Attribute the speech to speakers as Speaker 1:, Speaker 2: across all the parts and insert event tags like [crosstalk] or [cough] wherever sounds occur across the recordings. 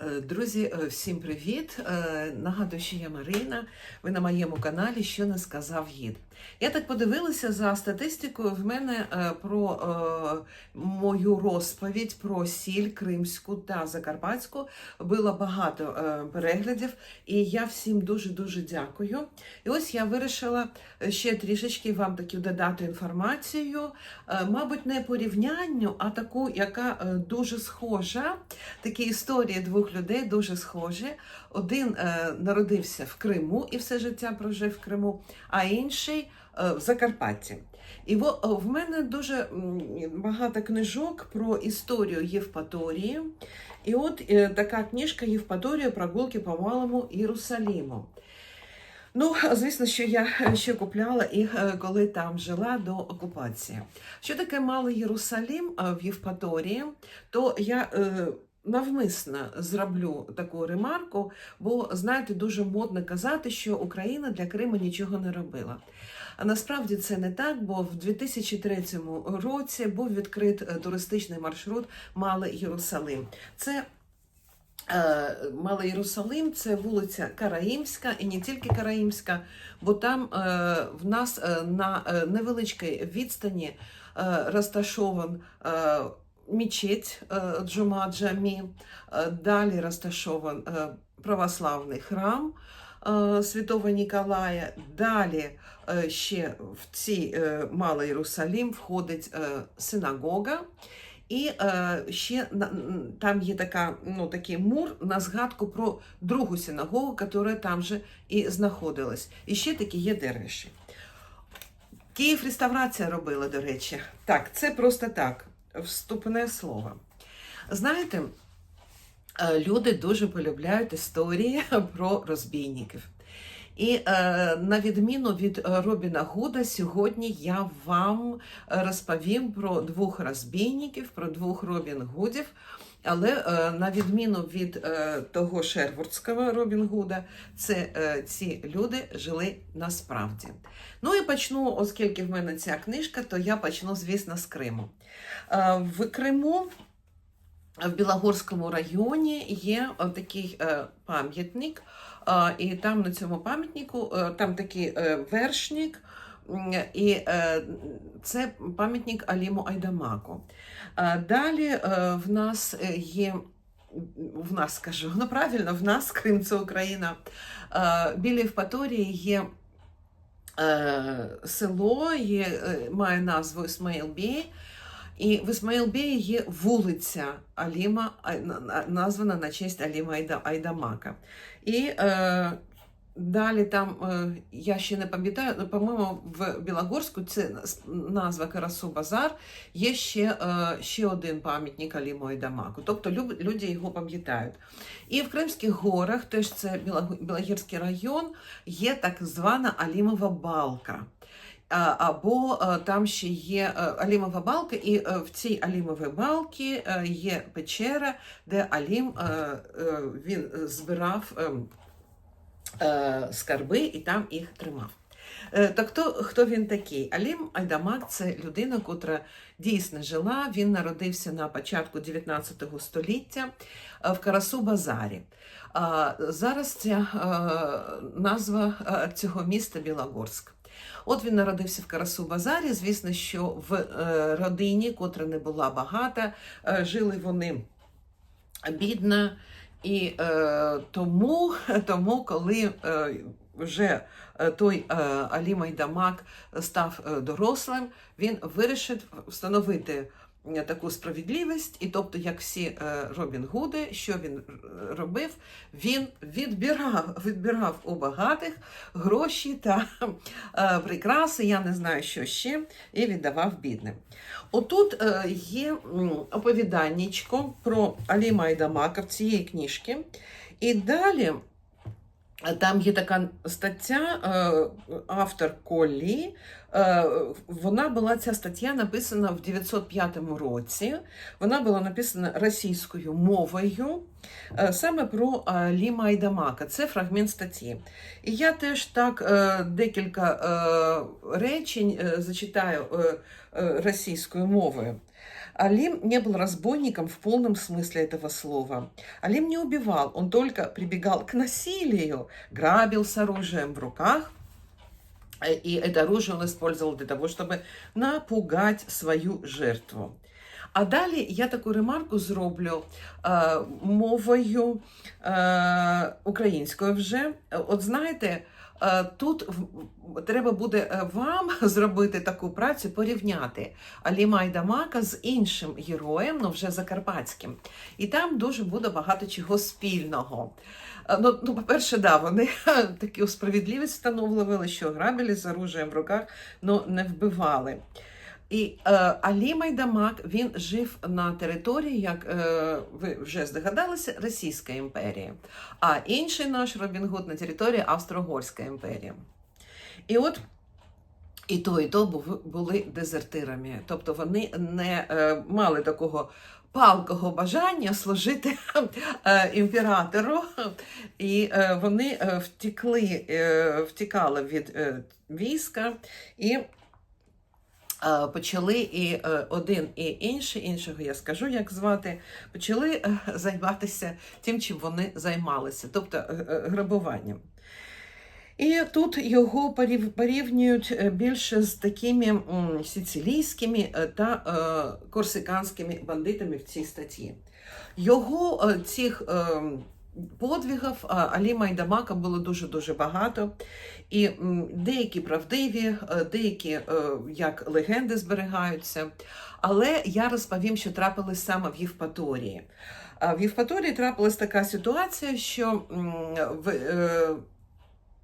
Speaker 1: Е, Друзі, е, всім привіт! Е, Нагадую, що я Марина. Ви на моєму каналі Що не сказав гід. Я так подивилася за статистикою. В мене е, про е, мою розповідь про сіль кримську та закарпатську було багато е, переглядів, і я всім дуже дуже дякую. І ось я вирішила ще трішечки вам таки додати інформацію, е, мабуть, не порівнянню, а таку, яка е, дуже схожа. Такі історії двох людей дуже схожі. Один е, народився в Криму і все життя прожив в Криму, а інший е, в Закарпатті. І во, в мене дуже багато книжок про історію Євпаторії. І от е, така книжка Євпаторія прогулки по Малому Єрусаліму. Ну, звісно, що я е, ще купляла і е, коли там жила до окупації. Що таке Малий Єрусалім е, в Євпаторії, то я е, навмисно зроблю таку ремарку, бо, знаєте, дуже модно казати, що Україна для Криму нічого не робила. А насправді це не так, бо в 2003 році був відкрит е, туристичний маршрут Малий Єрусалим. Це Е, Малий Єрусалим це вулиця Караїмська і не тільки Караїмська, бо там е, в нас на невеличкій відстані розташован мечеть е, Джума Джамі, е, далі розташован е, православний храм Святого Ніколая, далі ще в е, Малий Єрусалим входить синагога. І е, ще там є така, ну, такий мур на згадку про другу синагогу, яка там же і знаходилась. І ще такі є дервіші. Київ реставрація робила, до речі. Так, це просто так, вступне слово. Знаєте, е, люди дуже полюбляють історії [laughs] про розбійників. І е, на відміну від Робіна Гуда, сьогодні я вам розповім про двох розбійників, про двох Робін Гудів. Але е, на відміну від е, того Шервудського Робін Гуда, це е, ці люди жили насправді. Ну і почну, оскільки в мене ця книжка, то я почну, звісно, з Криму. В Криму, в Білогорському районі, є такий пам'ятник. І там на цьому пам'ятнику там такий вершник, і е, це пам'ятник Аліму Айдамаку. Далі е, в нас е, є. В нас скажу, ну правильно, в нас Крим це Україна. Е, Біля Євпаторії є е, село, є, е, має назву Ісмаїлбій. І в Ісмаїлбії є вулиця Аліма, названа на честь Аліма Айдамака. І е, далі там, е, я ще не пам'ятаю, ну, по-моєму, в Білогорську це назва Карасу Базар, є ще, е, ще один пам'ятник Аліму Айдамаку. Тобто люди його пам'ятають. І в Кримських горах, теж це Білогірський район, є так звана Алімова балка. Або е, там ще є Алімова балка, і в цій Алімовій балці є печера, де Алім він збирав ем, скарби і там їх тримав. Е, Так хто, хто він такий? Алім Айдамак це людина, котра дійсно жила. Він народився на початку 19 століття е, в Карасу Базарі. Зараз ця е, назва е, цього міста Білогорськ. От він народився в Карасу Базарі. Звісно, що в е, родині, котра не була багата, е, жили вони бідно. І е, тому, [laughs] тому, коли е, вже е, той е, Алі Майдамак став е, дорослим, він вирішив встановити таку справедливість, і тобто, як всі е, Робін Гуди, що він е, робив, він відбирав, відбирав у багатих гроші та е, прикраси, я не знаю, що ще, і віддавав бідним. Отут е, є м, оповіданнячко про Алі Майдамака в цієї книжки. І далі е, там є така стаття, е, автор Коллі. е, Вона була ця стаття написана в 905 році. Вона була написана російською мовою е, саме про Алі Майдамака. Це фрагмент статті. І я теж так декілька речень зачитаю російською мовою. Алим не был разбойником в полном смысле этого слова. Алим не убивал, он только прибегал к насилию, грабил с оружием в руках, э, и это оружие он использовал для того, чтобы напугать свою жертву. А далі я таку ремарку зроблю е, мовою е, українською вже. От знаєте, е, тут треба буде е, вам [laughs] зробити таку працю, порівняти Аліма Айдамака з іншим героєм, ну вже закарпатським. І там дуже буде багато чого спільного. Е, Ну, ну по-перше, да, вони [laughs] таку справедливість встановлювали, що грабили з оружием в руках, ну не вбивали. І е, Алі Майдамак він жив на території, як е, ви вже здогадалися, Російська імперія, а інший наш Робін Гуд на території Австро-Угорська імперія. І от і то, і то були дезертирами. Тобто вони не е, мали такого палкого бажання служити е, імператору, і е, вони е, втекли, е, втікали від е, війська і почали і е, один, і інший, іншого я скажу, як звати, почали е, займатися тим, чим вони займалися, тобто е, е, грабуванням. І тут його порівнюють е, більше з такими сицилійськими е, та е, корсиканськими бандитами в цій статті. Його е, цих подвигів е, Алі Майдамака було дуже-дуже багато. І деякі правдиві, е, деякі е, як легенди зберігаються. Але я розповім, що трапилось саме в Євпаторії. В Євпаторії трапилась така ситуація, що в, е,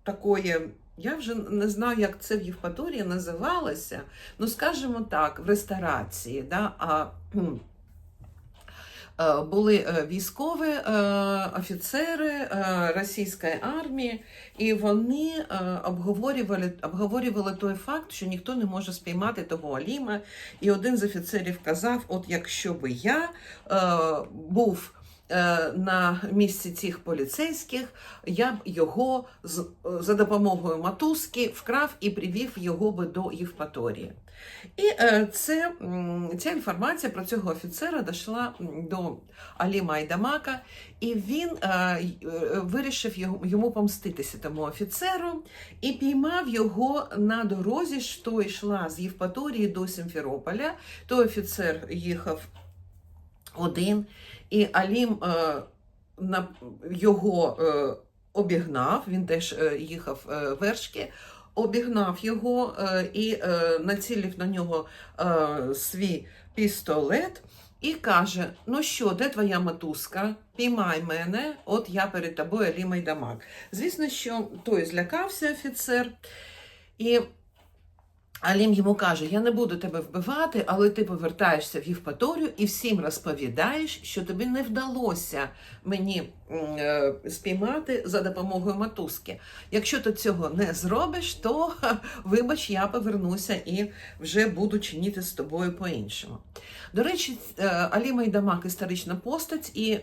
Speaker 1: такої, я вже не знаю, як це в Євпаторії називалося, ну скажімо так, в ресторації. Да? А, були е, військові е, офіцери е, російської армії, і вони е, обговорювали, обговорювали той факт, що ніхто не може спіймати того Аліма. І один з офіцерів казав: от якщо би я е, був е, на місці цих поліцейських, я б його за допомогою мотузки вкрав і привів його би до Євпаторії. І е, це, ця інформація про цього офіцера дійшла до Алі Майдамака, і він е, е, вирішив йому помститися тому офіцеру і піймав його на дорозі, що йшла з Євпаторії до Сімферополя. Той офіцер їхав один, і Алім його обігнав, він теж їхав вершки, обігнав його е, і е, націлив на нього е, свій пістолет і каже: Ну що, де твоя мотузка? Піймай мене, от я перед тобою Алі Майдамак. Звісно, що той злякався офіцер. І Алім йому каже: Я не буду тебе вбивати, але ти повертаєшся в Євпаторію і всім розповідаєш, що тобі не вдалося мені е, спіймати за допомогою мотузки. Якщо ти цього не зробиш, то вибач, я повернуся і вже буду чинити з тобою по-іншому. До речі, е, Алі Майдамак історична постать, і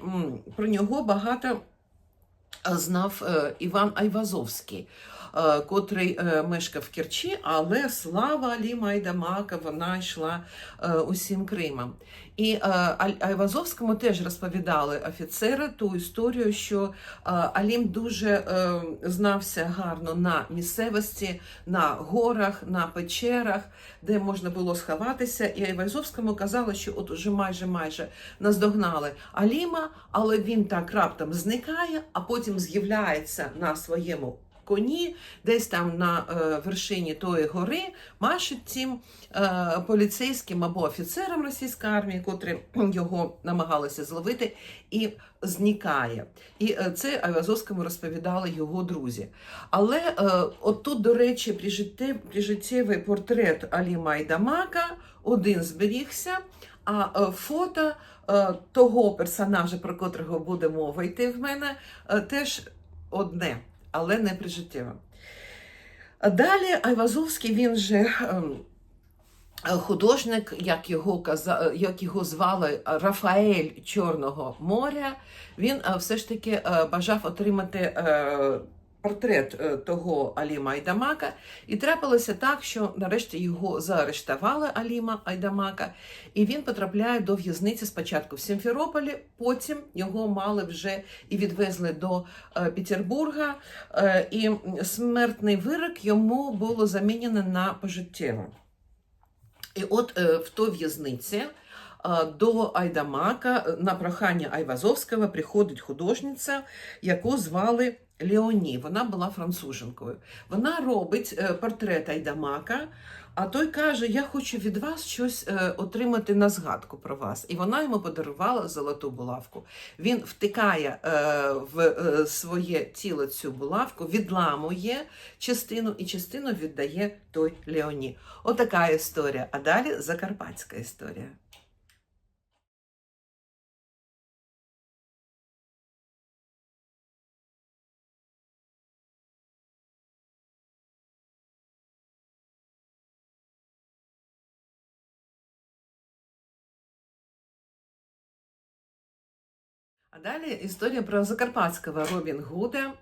Speaker 1: про нього багато е, знав Іван Айвазовський котрий е, мешкав в Керчі, але слава Алі Майдамака вона йшла е, усім Кримом. І е, Айвазовському теж розповідали офіцери ту історію, що е, Алім дуже е, знався гарно на місцевості, на горах, на печерах, де можна було сховатися. І Айвазовському казали, що от уже майже майже наздогнали Аліма, але він так раптом зникає, а потім з'являється на своєму коні, десь там на е, вершині тої гори, машуть цим е, поліцейським або офіцерам російської армії, котрі [clears throat] його намагалися зловити, і зникає. І е, це Айвазовському розповідали його друзі. Але е, от тут, до речі, прижиттєвий портрет Алі Майдамака один зберігся, а фото того персонажа, про котрого буде мова йти в мене, теж одне, але не прижиттєва. Далі Айвазовський він же ем, художник, як його, як його звали Рафаель Чорного моря, він е, все ж таки е, бажав отримати е, портрет е, того Аліма Айдамака, і трапилося так, що нарешті його заарештували Аліма Айдамака, і він потрапляє до в'язниці спочатку в Сімферополі, потім його мали вже і відвезли до е, Петербурга, е, і смертний вирок йому було замінено на пожиттєво. І от в той в'язниці до Айдамака на прохання Айвазовського приходить художниця, яку звали Леоні. Вона була француженкою. Вона робить е, портрет Айдамака, а той каже: Я хочу від вас щось е, отримати на згадку про вас. І вона йому подарувала золоту булавку. Він втикає е, в своє тіло цю булавку, відламує частину і частину віддає той Леоні. Отака історія. А далі закарпатська історія. Далі історія про закарпатського Робін Гуда.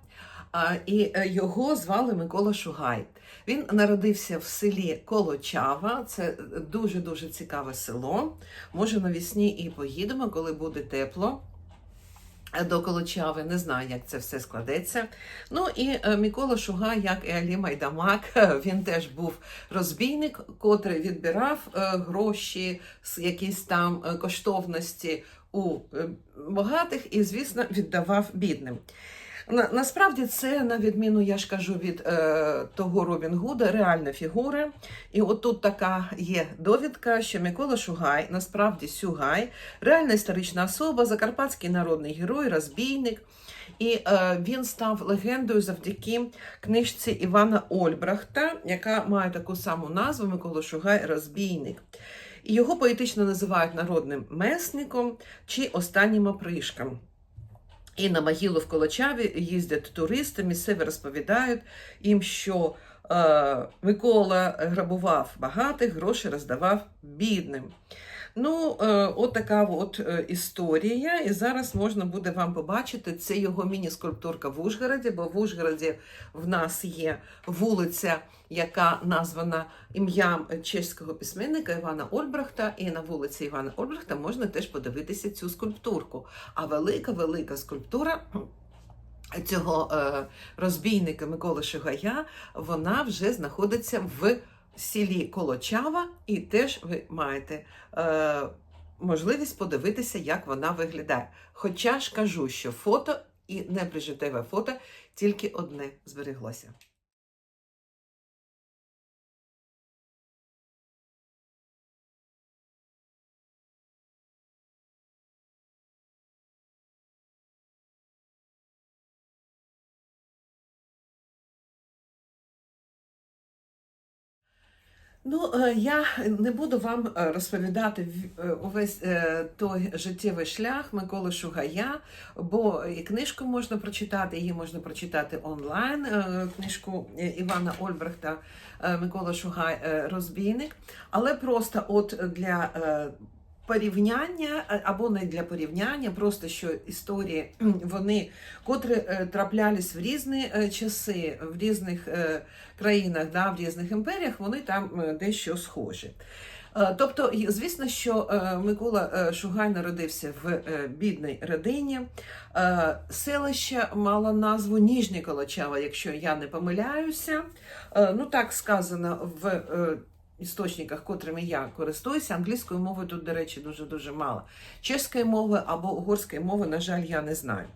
Speaker 1: І е, його звали Микола Шугай. Він народився в селі Колочава. Це дуже дуже цікаве село. Може, навесні і поїдемо, коли буде тепло. е, До Колочави, не знаю, як це все складеться. Ну і е, Микола Шугай, як і Алі Майдамак, [laughs] він теж був розбійник, котрий відбирав гроші, якісь там коштовності у е, багатих і, звісно, віддавав бідним. На, насправді це, на відміну, я ж кажу, від е, того Робін Гуда, реальна фігура. І от тут така є довідка, що Микола Шугай, насправді Сюгай, реальна історична особа, закарпатський народний герой, розбійник. І е, він став легендою завдяки книжці Івана Ольбрахта, яка має таку саму назву Микола Шугай Розбійник. Його поетично називають народним месником чи останнім опришком. І на могилу в Колочаві їздять туристи, місцеві розповідають їм, що е, Микола грабував багатих, гроші роздавав бідним. Ну, е, от така от е, історія. І зараз можна буде вам побачити. Це його міні-скульптурка в Ужгороді, бо в Ужгороді в нас є вулиця, яка названа ім'ям чеського письменника Івана Ольбрахта. І на вулиці Івана Ольбрахта можна теж подивитися цю скульптурку. А велика, велика скульптура. Цього е, розбійника Миколи Шугая, вона вже знаходиться в селі Колочава, і теж ви маєте е, можливість подивитися, як вона виглядає. Хоча ж кажу, що фото і неприжитеве фото тільки одне збереглося. Ну, е, я не буду вам е, розповідати е, увесь той життєвий шлях Миколи Шугая, бо і книжку можна прочитати, її можна прочитати онлайн. Книжку Івана Ольбрехта Микола Шугай Розбійник. Але просто от для порівняння, е, або не для порівняння, просто що історії вони, котрі е, траплялись в різні е, часи, в різних країнах, да, в різних імперіях, вони там дещо схожі. Тобто, звісно, що Микола Шугай народився в бідній родині. Селище мало назву Ніжні Колочава, якщо я не помиляюся. Ну, так сказано в істочниках, котрими я користуюся. Англійської мови тут, до речі, дуже-дуже мало. Чеської мови або угорської мови, на жаль, я не знаю.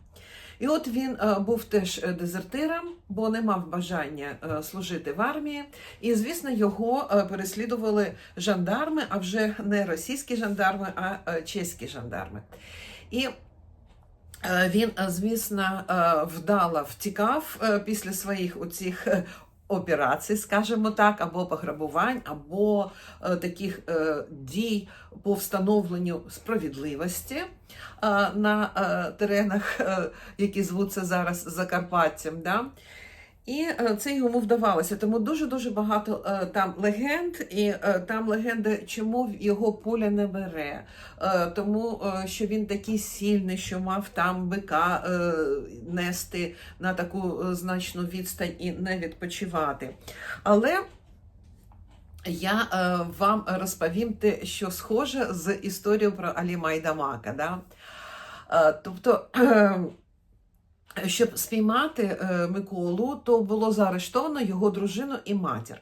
Speaker 1: І от він е, був теж е, дезертиром, бо не мав бажання е, служити в армії. І, звісно, його переслідували жандарми, а вже не російські жандарми, а чеські жандарми. І він, звісно, вдало втікав після своїх оцих операцій, скажімо так, або пограбувань, або е, таких е, дій по встановленню справедливості е, на теренах, які звуться зараз Закарпаттям. Да? І е, це йому вдавалося. Тому дуже-дуже багато е, там легенд, і е, там легенди, чому його пуля не бере. Тому що він такий сильний, що мав там бика нести на таку значну відстань і не відпочивати. Але я вам розповім те, що схоже з історією про Алі Майдамака. Да? Тобто, [clears throat] щоб спіймати е, Миколу, то було заарештовано його дружину і матір.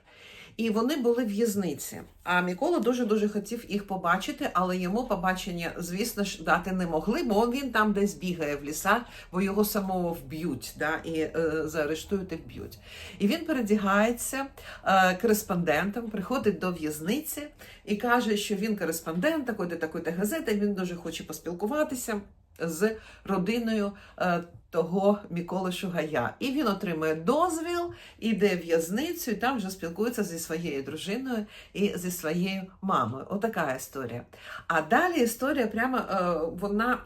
Speaker 1: І вони були в в'язниці. А Микола дуже-дуже хотів їх побачити, але йому побачення, звісно ж, дати не могли, бо він там десь бігає в лісах, бо його самого вб'ють, да, і е, заарештують і вб'ють. І він передягається е, кореспондентом, приходить до в'язниці і каже, що він кореспондент такої-то такої-то газети, він дуже хоче поспілкуватися з родиною е, того Миколи Шугая. І він отримує дозвіл, іде в в'язницю, і там вже спілкується зі своєю дружиною і зі своєю мамою. Отака історія. А далі історія прямо е, вона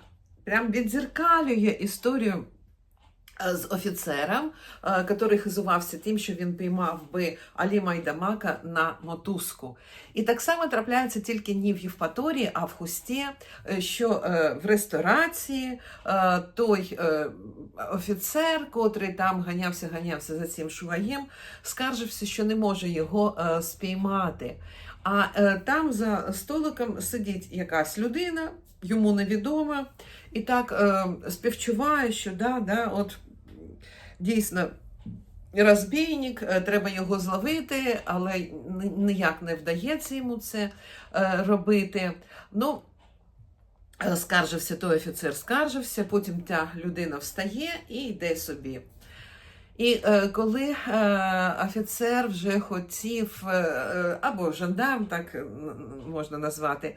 Speaker 1: прям відзеркалює історію. Е, З офіцером, е, який хизувався тим, що він піймав би Алі Майдамака на мотузку. І так само трапляється тільки не в Євпаторії, а в Хусті, е, що в ресторації той офіцер, котрий там ганявся, ганявся за цим шугаєм, скаржився, що не може його спіймати. А там за столиком сидить якась людина, йому невідома, і так співчуває, що да, да, от дійсно. Розбійник, е, треба його зловити, але ніяк не вдається йому це е, робити. Ну, е, скаржився той офіцер, скаржився, потім та людина встає і йде собі. І е, коли е, офіцер вже хотів, е, або жандарм, так можна назвати,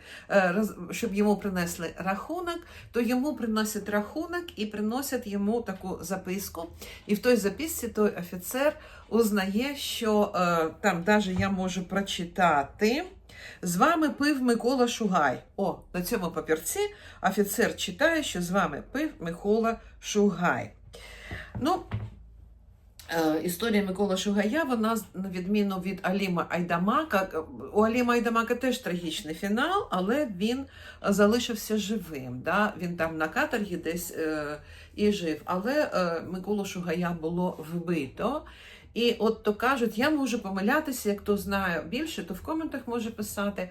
Speaker 1: щоб йому принесли рахунок, то йому приносять рахунок і приносять йому таку записку. І в той записці той офіцер узнає, що там навіть я можу прочитати. З вами пив Микола Шугай. О, на цьому папірці офіцер читає, що з вами пив Микола Шугай. Ну, Історія Микола Шугая, вона на відміну від Аліма Айдамака. е, У Аліма Айдамака теж трагічний фінал, але він е, залишився живим. Да? Він там на каторгі десь е, і жив. Але е, Миколу Шугая було вбито. І от то кажуть, я можу помилятися, як хто знає більше, то в коментах може писати, е,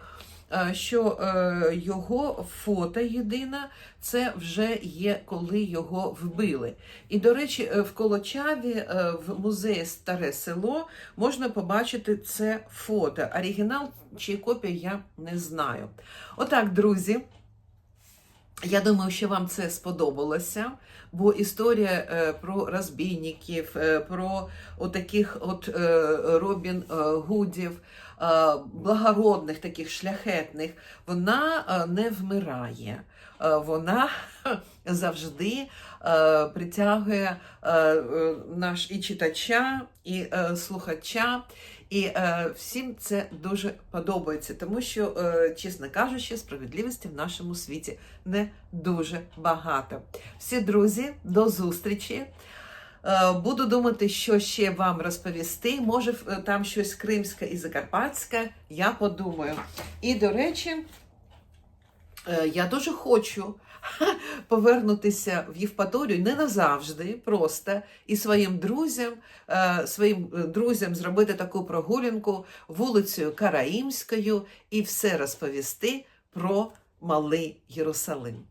Speaker 1: що е, його фото єдине це вже є, коли його вбили. І, до речі, е, в Колочаві е, в музеї Старе село можна побачити це фото. Оригінал чи копія я не знаю. Отак, друзі. Я думаю, що вам це сподобалося, бо історія е, про розбійників, е, про отаких от е, Робін е, Гудів, е, благородних, таких шляхетних, вона е, не вмирає. Е, вона [laughs] завжди е, притягує е, е, наш і читача, і е, слухача. І е, всім це дуже подобається, тому що, е, чесно кажучи, справедливості в нашому світі не дуже багато. Всі друзі, до зустрічі. Е, Буду думати, що ще вам розповісти. Може, е, там щось кримське і закарпатське. Я подумаю. І, до речі, е, я дуже хочу [laughs] повернутися в Євпаторію не назавжди, просто і своїм друзям, своїм друзям зробити таку прогулянку вулицею Караїмською і все розповісти про Малий Єрусалим.